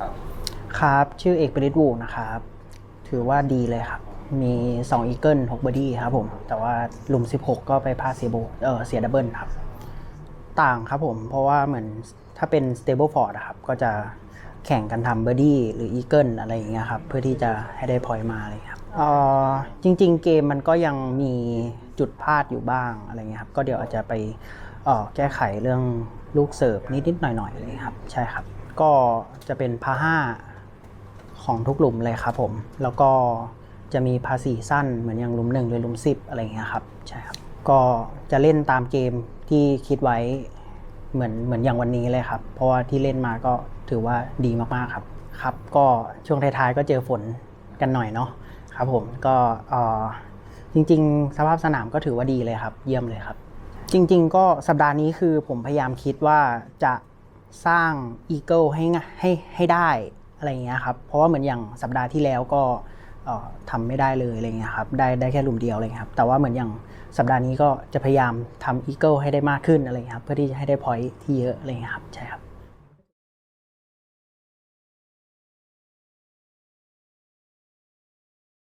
ครับครับ ชื่อเอกปริศวูนะครับ ถือว่าดีเลยครับ มี2อีเกิล6บอดี้ครับผม แต่ว่าหลุม 16 ก็ไปพาเสียโบเออเสียดับเบิลครับ ต่างครับผม เพราะว่าเหมือนถ้าเป็น stable ford อะครับ ก็จะแข่งกันทำเบอร์ดี้หรืออีเกิลอะไรอย่างเงี้ยครับ เพื่อที่จะให้ได้พอยมาอะไรอย่างเงี้ยครับเออจริง ๆ เกมมันก็ยังมีจุดพลาดอยู่บ้างอะไรเงี้ยครับ ก็เดี๋ยวอาจจะไปออแก้ไขเรื่องลูกเสิร์ฟนิดๆหน่อยๆอะไรเงี้ยครับ ใช่ครับ ก็จะเป็นพาห้าของทุกหลุมเลยครับผม แล้วก็จะมีภาษีสั้นเหมือนอย่างหลุมหนึ่งหรือหลุมสิบอะไรอย่างเงี้ยครับใช่ครับก็จะเล่นตามเกมที่คิดไว้เหมือนเหมือนอย่างวันนี้เลยครับ เพราะว่าที่เล่นมาก็ถือว่าดีมากๆครับครับ ก็ช่วงท้ายๆก็เจอฝนกันหน่อยเนาะครับผมก็เออจริง ๆ สภาพสนามก็ถือว่าดีเลยครับ เยี่ยมเลยครับ จริง ๆ ก็สัปดาห์นี้คือผมพยายามคิดว่าจะ สร้างอีเกิลให้ให้ให้ได้อะไรเงี้ยครับ เพราะว่าเหมือนอย่างสัปดาห์ที่แล้วก็เอ่อทำไม่ได้เลยอะไรเงี้ยครับ ได้ได้แค่ลุมเดียวอะไรเงี้ยครับ แต่ว่าเหมือนอย่างสัปดาห์นี้ก็จะพยายามทำอีเกิลให้ได้มากขึ้นอะไรเงี้ยครับ เพื่อที่จะให้ได้พอยต์ที่เยอะอะไรเงี้ยครับ ใช่ครับ